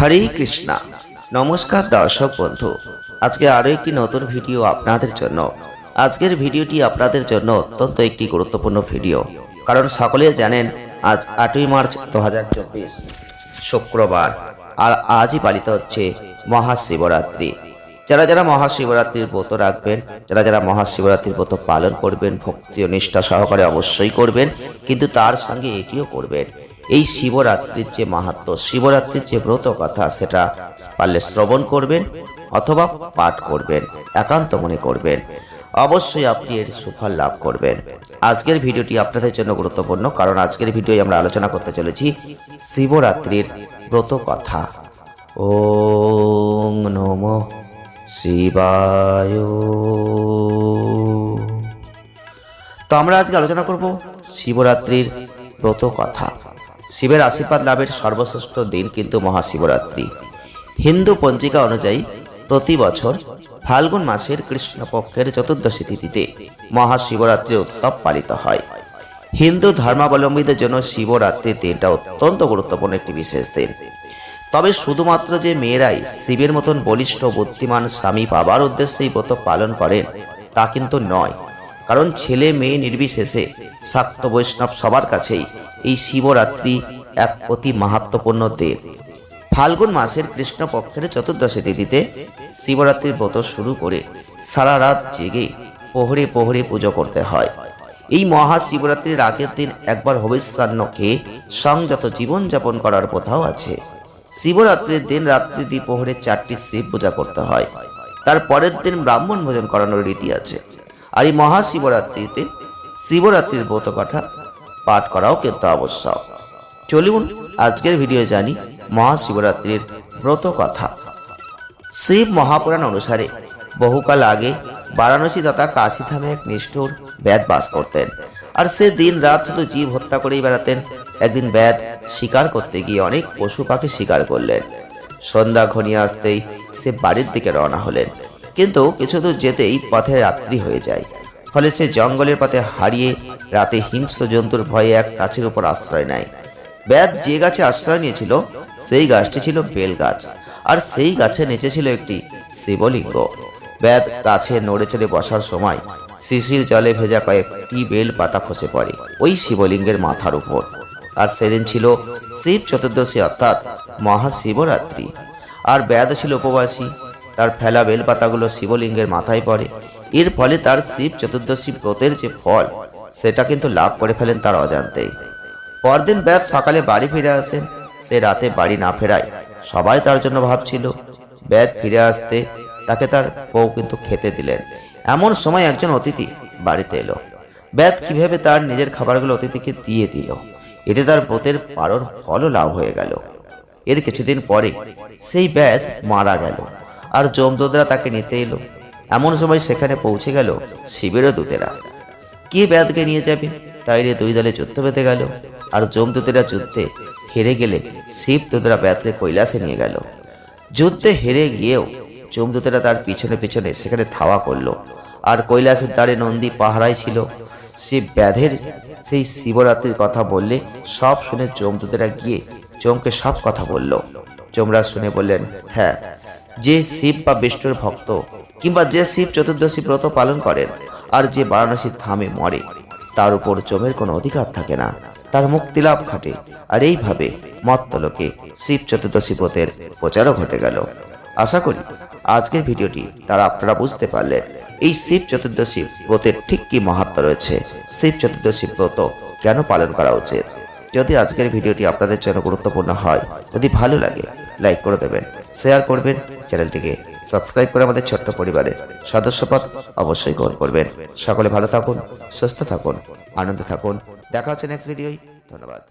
হরে কৃষ্ণা। নমস্কার দর্শক বন্ধু। আজকে আরও একটি নতুন ভিডিও আপনাদের জন্য। আজকের ভিডিওটি আপনাদের জন্য অত্যন্ত একটি গুরুত্বপূর্ণ ভিডিও। কারণ সকলে জানেন, আজ আটই মার্চ দু হাজার চব্বিশ, শুক্রবার। আর আজই পালিত হচ্ছে মহাশিবরাত্রি। যারা যারা মহাশিবরাত্রির ব্রত রাখবেন, যারা যারা মহাশিবরাত্রির ব্রত পালন করবেন, ভক্তি ও নিষ্ঠা সহকারে অবশ্যই করবেন। কিন্তু তার সঙ্গে এটিও করবেন এই শিবরাত্রির যে মাহাত্ম, শিবরাত্রির যে ব্রত কথা, সেটা পারলে শ্রবণ করবেন অথবা পাঠ করবেন, একান্ত মনে করবেন। অবশ্যই আপনি এর সুফল লাভ করবেন। আজকের ভিডিওটি আপনাদের জন্য গুরুত্বপূর্ণ, কারণ আজকের ভিডিওয় আমরা আলোচনা করতে চলেছি শিবরাত্রির ব্রত কথা। ও নম শিবায়। তো আমরা আজকে আলোচনা করব শিবরাত্রির ব্রত কথা। শিবের আশীর্বাদ লাভের সর্বশ্রেষ্ঠ দিন কিন্তু মহাশিবরাত্রি। হিন্দু পঞ্জিকা অনুযায়ী প্রতি বছর ফাল্গুন মাসের কৃষ্ণপক্ষের চতুর্দশী তিথিতে মহাশিবরাত্রি উৎসব পালিত হয়। হিন্দু ধর্মাবলম্বীদের জন্য শিবরাত্রির দিনটা অত্যন্ত গুরুত্বপূর্ণ একটি বিশেষ দিন। তবে শুধুমাত্র যে মেয়েরাই শিবের মতন বলিষ্ঠ, বুদ্ধিমান স্বামী পাবার উদ্দেশ্যে এই ব্রত পালন করেন, তা কিন্তু নয়। কারণ ছেলে মেয়ে নির্বিশেষে শাক্ত বৈষ্ণব সবার কাছেই এই শিবরাত্রি এক অতি মাহাত্মপূর্ণ দেব। ফাল্গুন মাসের কৃষ্ণপক্ষের চতুর্দশী তিথিতে শিবরাত্রির ব্রত শুরু করে সারা রাত জেগে পোহরে পোহরে পুজো করতে হয়। এই মহাশিবরাত্রির আগের দিন একবার হবিষ্যান্ন খেয়ে সংযত জীবনযাপন করার প্রথাও আছে। শিবরাত্রির দিন রাত্রি দ্বিপ্রহরে চারটি শিব পূজা করতে হয়। তার পরের দিন ব্রাহ্মণ ভোজন করানোর রীতি আছে। আর এই মহাশিবরাত্রিতে শিবরাত্রির ব্রত কথা পাঠ করাও কিন্তু আবশ্যক। চলুন আজকের ভিডিও জানি মহাশিবরাত্রির ব্রত কথা শিব মহাপুরাণ অনুসারে বহুকাল আগে বারাণসী তথা কাশীধামে এক নিষ্ঠুর ব্যাদ বাস করতেন আর সে দিন রাত শুধু জীব হত্যা করেই বেড়াতেন। একদিন ব্যাদ শিকার করতে গিয়ে অনেক পশু পাখি শিকার করলেন। সন্ধ্যা ঘনিয়ে আসতেই সে বাড়ির দিকে রওনা হলেন। কিন্তু কিছু দূর যেতেই পথে রাত্রি হয়ে যায়। ফলে সে জঙ্গলের পথে হারিয়ে রাতে হিংস্র জন্তুর ভয়ে এক গাছের উপর আশ্রয় নেয়। ব্যাদ যে গাছে আশ্রয় নিয়েছিল, সেই গাছটি ছিল বেল গাছ, আর সেই গাছে নিচে ছিল একটি শিবলিঙ্গ। ব্যাদ গাছে নড়ে চড়ে বসার সময় শিশির জলে ভেজা কয়েকটি বেল পাতা খসে পড়ে ওই শিবলিঙ্গের মাথার উপর। আর সেদিন ছিল শিব চতুর্দশী অর্থাৎ মহাশিবরাত্রি। আর ব্যাদ ছিল উপবাসী তার ফেলা বেলপাতাগুলো শিবলিঙ্গের মাথায় পড়ে। এর ফলে তার শিব চতুর্দশী ব্রতের যে ফল, সেটা কিন্তু লাভ করে ফেলেন তার অজান্তেই। পরদিন ব্যাদ সকালে বাড়ি ফিরে আসেন। সে রাতে বাড়ি না ফেরায়। সবাই তার জন্য ভাবছিল ব্যাদ ফিরে আসতে তাকে তার বউ কিন্তু খেতে দিলেন। এমন সময় একজন অতিথি বাড়িতে এলো। ব্যাদ কীভাবে তার নিজের খাবারগুলো অতিথিকে দিয়ে দিল। এতে তার ব্রতের পারণ ফলও লাভ হয়ে গেল। এর কিছুদিন পরে সেই ব্যাদ মারা গেল। আর জমদুদরা তাকে নিতে এলো। এমন সময় সেখানে পৌঁছে গেল শিবেরও দূতেরা। কে ব্যাদকে নিয়ে যাবে? তাই নিয়ে দুই দলে যুদ্ধ বেঁধে গেল। আর জমদূতেরা যুদ্ধে হেরে গেলে শিব দূতরা ব্যাদকে কৈলাসে নিয়ে গেল। যুদ্ধে হেরে গিয়েও জমদূতেরা তার পিছনে পিছনে সেখানে ধাওয়া করল। আর কৈলাসের দ্বারে নন্দী পাহারায় ছিল। সে ব্যাধের সেই শিবরাত্রির কথা বললে সব শুনে জমদূতেরা গিয়ে চমকে সব কথা বলল। চোমরা শুনে বললেন হ্যাঁ যে শিব বা বিষ্ণুর ভক্ত কিংবা যে শিব চতুর্দশী ব্রত পালন করেন আর যে বারাণসীর থামে মরে, তার উপর চোমের কোনো অধিকার থাকে না। তার মুক্তি লাভ ঘটে। আর এইভাবে মত্তলোকে শিব চতুর্দশী ব্রতের প্রচারও ঘটে গেল। আশা করি আজকের ভিডিওটি তারা আপনারা বুঝতে পারলেন এই শিব চতুর্দশী ব্রতের ঠিক কি মাহাত্ম রয়েছে, শিব চতুর্দশী ব্রত কেন পালন করা উচিত। যদি আজকের ভিডিওটি আপনাদের জন্য গুরুত্বপূর্ণ হয়, যদি ভালো লাগে লাইক করে দেবেন, শেয়ার করবেন, চ্যানেলটিকে সাবস্ক্রাইব করে আমাদের ছোট্ট পরিবারের সদস্যপদ অবশ্যই গ্রহণ করবেন। সকলে ভালো থাকুন, সুস্থ থাকুন, আনন্দে থাকুন। দেখা হচ্ছে নেক্সট ভিডিওই ধন্যবাদ।